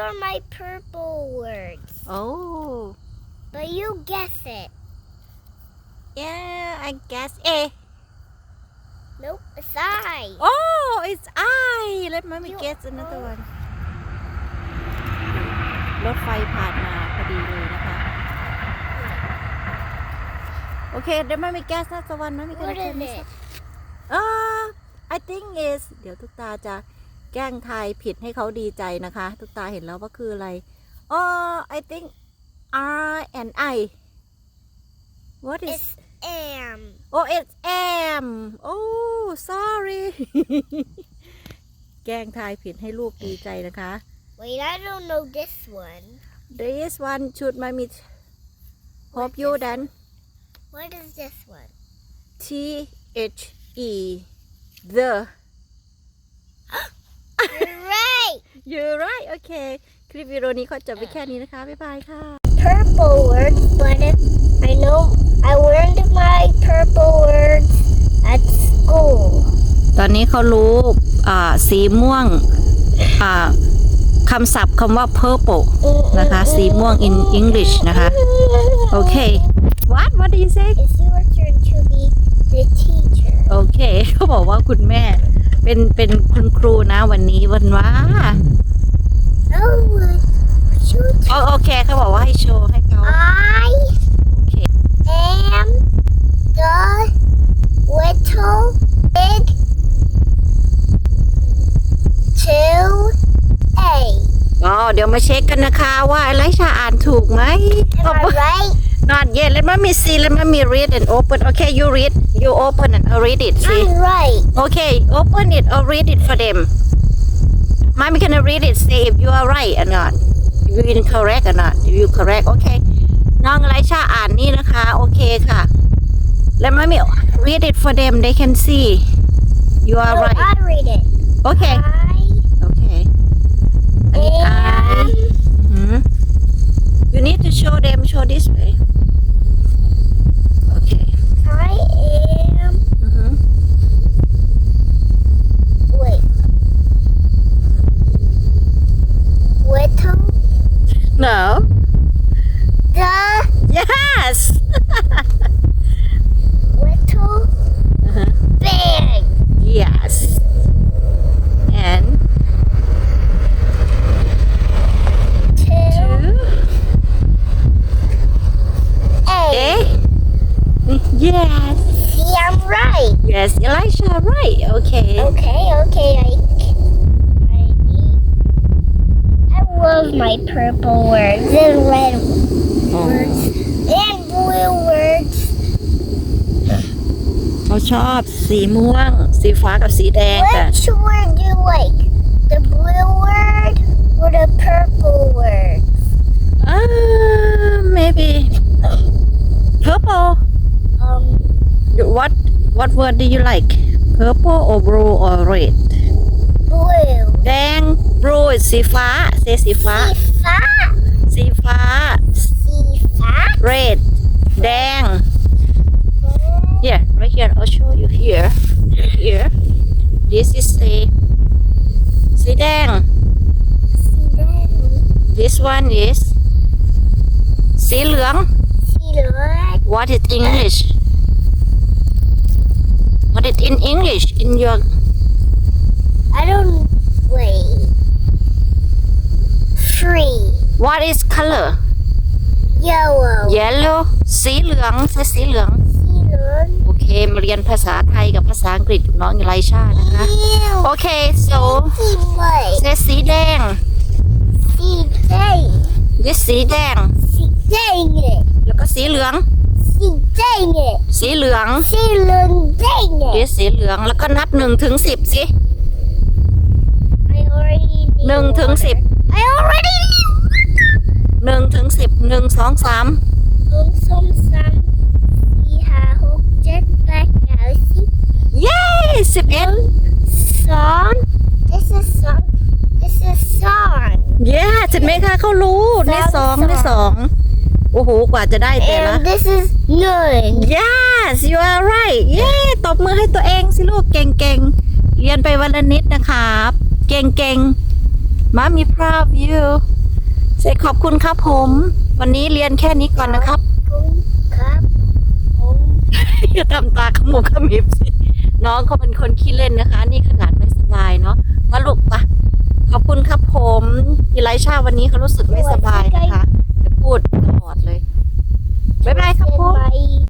are my purple words. Oh. But you guess it. Yeah, I guess. Eh. Nope, it's I. Oh, it's I. Let mommy you guess another one. รถไฟผ่านมาพอดีเลยนะคะโอเคเดี๋ยวมันมีแก๊สนะสวรรค์มันมีกระ What เทีย is ม it? อ่า ah, I think is เดี๋ยวทุกตาจะแกล้งทายผิดให้เขาดีใจนะคะ ทุกตาเห็นแล้วว่าคืออะไร อ๋อ I think R and I what is it's am oh it's am oh sorry แกล้งทายผิดให้ลูกดีใจนะคะ wait I don't know this one this one should my meet hope you then what is this one T H E the You're right okay คลิปวิดีโอนี้ขอจบไปแค่นี้นะคะ บ๊ายบายค่ะ Purple words n e t I know I learned my purple words at school ตอนนี้เขารู้อ่า สีม่วง อ่าคำศัพท์คำว่า purple นะคะ สีม่วง in English นะคะ โอเค what what do you say It's your turn to be the teacher โอเคเขาบอกว่าคุณแม่เป็น เป็นคุณครูนะวันนี้วันว่าโอเคเขาบอกว่าให้โชว์ให้เขา I โอเค am the little big two a อ๋อเดี๋ยวมาเช็คกันนะคะว่าไรลชาอ่านถูกไหม Am I right? Not yet. Let mommy see. Let mommy read and open. Okay, you read. You open and I'll read it. See. I'm right. Okay, open it or read it for them. Mommy c a n read it. Say if you are right or not. If you incorrect or not. If you correct. Okay. น้องไรชาอ่านนี่นะคะ โอเคค่ะ Let m ม่ม y read it for them. They can see. You are No, right. I read it. Okay. Okay. อันนี้ I I. I. am- Mhm. You need to show them. Show this way. Yes. See, I'm right. Yes, Elisha, right. Okay. Okay, okay. I, I, I love my purple words and red words oh. and blue words. เขาชอบสีม่วงสีฟ้ากับสีแดงค่ะ Which word do you like? The blue word or the purple word? Uh, ah, maybe What word do you like? Purple or blue or red? Blue. Then blue is สีฟ้า say สีฟ้าสีฟ้าสีฟ้าสีฟ้า red Then. yeah right here I'll show you here right here this is สีสีแดงสีแดง this one is Silver. what is English it in English in your. I don't wait. Free. What is color? Yellow. Yellow. สีเหลืองใช่สีเหลืองโอเคมาเรียนภาษาไทยกับภาษาอังกฤษน้องอิไลชานะคะโอเค so ใช่สีแดงสีแดงนี่สีแดงสีแดงแล้วก็สีเหลืองสีแดงสีเหลือง สีเหลืองได้ไงเกรดสีเหลือง แล้วก็นับหนึ่งถึงสิบสิ already หนึ่งถึงสิบ already หนึ่งถึงสิบหนึ่งสองสามสองสามสี่ห้าหกเจ็ดแปดเก้าสิบเย้ สิบเอ็ดสอง this is song this is song เย้เห็นไหมคะเขารู้ได้สองได้สองโอ้โห กว่าจะได้แต่ละเงย yes you are right เย้ ตบมือให้ตัวเองสิลูกเก่งๆ เรียนไปวันละนิดนะครับ เก่งๆมามีพราวยูเซ็จขอบคุณครับผม วันนี้เรียนแค่นี้ก่อนนะครับ ครับผมอย่าทำตาขมุกขมิบสิ น้องเขาเป็นคนขี้เล่นนะคะ นี่ขนาดไม่สบายเนาะ มาลูกปะขอบคุณครับผมอีไลชาวันนี้เขารู้สึกไม่สบายนะคะ จะพูดตลอดเลยบ๊ายบายครับผม Bye.